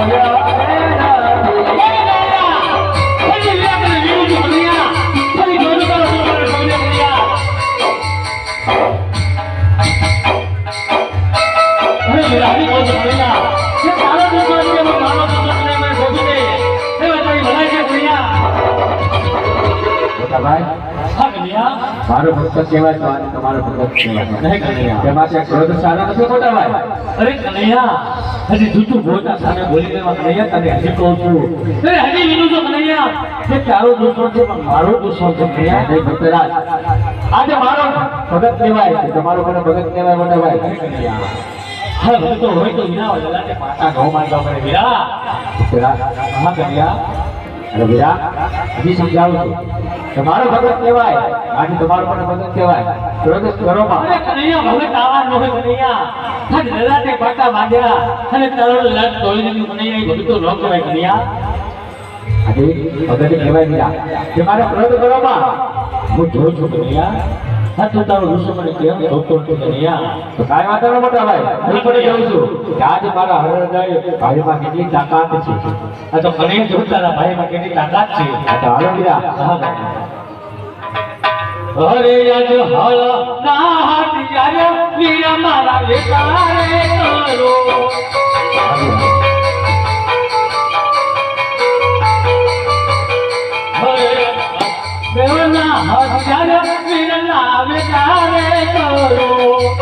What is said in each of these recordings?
દે ને મારો કહેવાય તો આજે તમારો ભગત કહેવાય. તેમાં છે ક્રોધ સારા નથી મોટા ભાઈ. અરે કનૈયા હજી જૂઠું બોલતા સામે બોલી દેવા કનૈયા તને હજી કહું છું. અરે હજી વિનુ છો કનૈયા કે તારો દુશ્મન છે પણ મારો દુશ્મન છે કનૈયા. નહીં ભક્તરાજ. આજે મારો ભગત કહેવાય તમારો મને ભગત કહેવાય મોટા ભાઈ. હા ભક્તો હોય તો વિના વડલા ને પાટા ઘઉં માંગવા પડે. વિરા. ભક્તરાજ. હા કનૈયા. અરે વીરા હજી સમજાવું છું. તમારો ભગત કહેવાય. આજે તમારો પણ ભગત કહેવાય. પ્રગત કરો માં અરે કનૈયા ભગત આવા નો હોય કનૈયા. હા લલાટે પાટા માંગ્યા અને તરણ લટ તોલી દીધું કનૈયા. ભગતો ન કહેવાય કનૈયા. આજે ભગત કહેવાય વીરા જે મારે ક્રોધ કરો હું જોઉં છું કનૈયા. તું તારો દુશ્મન કેમ જોતો નથી કનૈયા તો કાય વાંધો નહીં મોટા ભાઈ, હું પણ જાઉં છું કે આજે મારા હરદય ભાઈમાં કેટલી તાકાત છે. આ તો કનૈયા જોઉં ભાઈમાં કેટલી તાકાત છે. આ તો હાલો વીરા અરે આજ હળ ના હાથ યાર વીર મારા વેકારે કરો. અરે દેવના હાથ યાર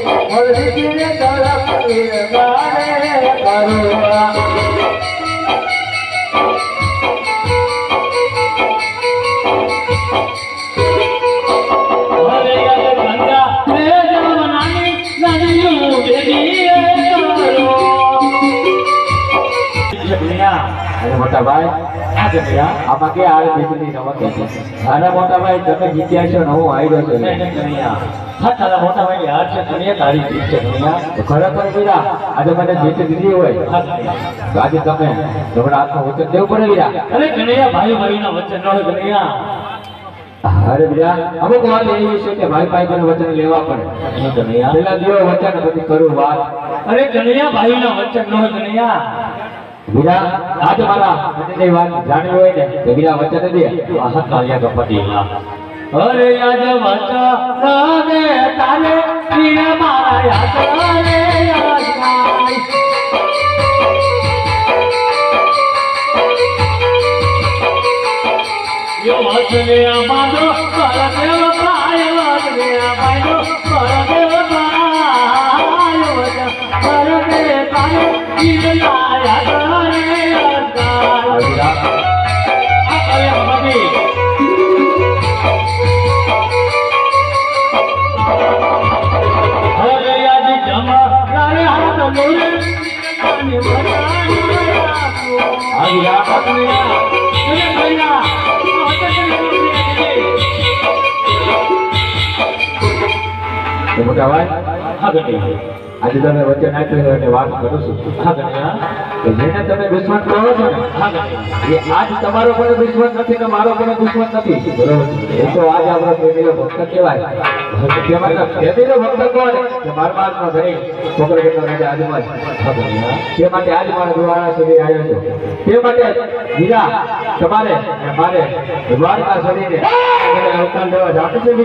મજોરે હરદિને તરફ મારે કરુણા અરે મોટાભાઈ આમાં કે આ જીતની રમત હતી અરે મોટા તમે જીત્યા છો નવો હું છે. હા, તારા મોટા ભાઈ યાર છે દુનિયા તારી જીત છે કનૈયા. ખરેખર વીરા આજે મને જીત દીધી હોય. તો આજે તમે તમારા હાથમાં વચન દેવું પડે વીરા? અરે કનૈયા ભાઈ ભાઈના વચ્ચે ન હોય કનૈયા અરે બીજા અમુક વાત એવી છે કે ભાઈ ભાઈ પર વચન લેવા પડે. પેલા દિવસ વચન પછી કરું વાત. અરે કનૈયા ભાઈના વચ્ચે વચન નો કનૈયા વીરા આજે મારા વચનની વાત જાણવી હોય ને, તો વીરા વચન દે. આહા કાલિયા ગણપતિના. અરે આજ વચન દે તારે વીરા મારા યાદ પરદેવ પાયો પરદેવ પાયો વચન પરદે રાખો. હા વીરા અરે તો મોટા ભાઈ હા ગણ્યા. આજે તમે વચન આપ્યું હોય વાત કરું છું. હા. કે જેને તમે દુશ્મન કહો છો ને, હા આજ તમારો પણ દુશ્મન નથી ને મારો પણ દુશ્મન નથી. બરોબર? એ તો આજ આપણો પ્રેમીનો ભક્ત કહેવાય. તેમાં તો પ્રેમીનો ભક્ત કોણ? કે બાર બાર નો ધણી છોકરો કેટલો રહે આજમાં. હા. તે માટે આજ મારા દ્વારા સુધી આવ્યો છે. તે માટે વીરા તમારે મારે દ્વારકા શરીરે અવતાર લેવા જાતું છે કે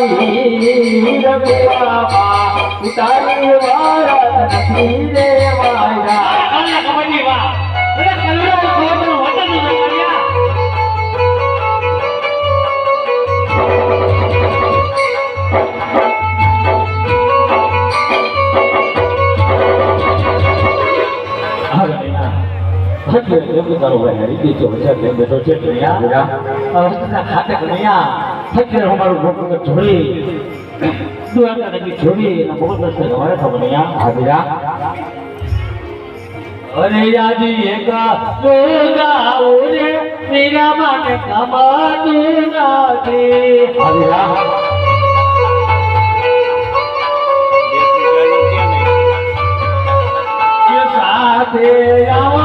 મારા વીર કુવામાં ઉતારી નથી રે મારા કબડ્ડી વાહ અરે કલ્યાણ કોટનું વતન ન કર્યા હાજરા અરે યાદી એક રોગાઓ રે મેરા માટે કમાતું નથી હાજરા એ સાથે આવો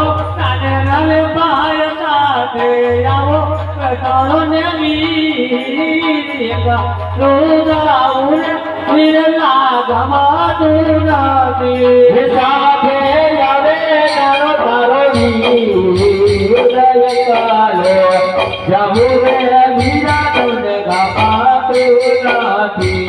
નલે ભાઈ સાથે આવો કટાળો તારો તારો જાવું રે વીરા તમને ગાતું નથી.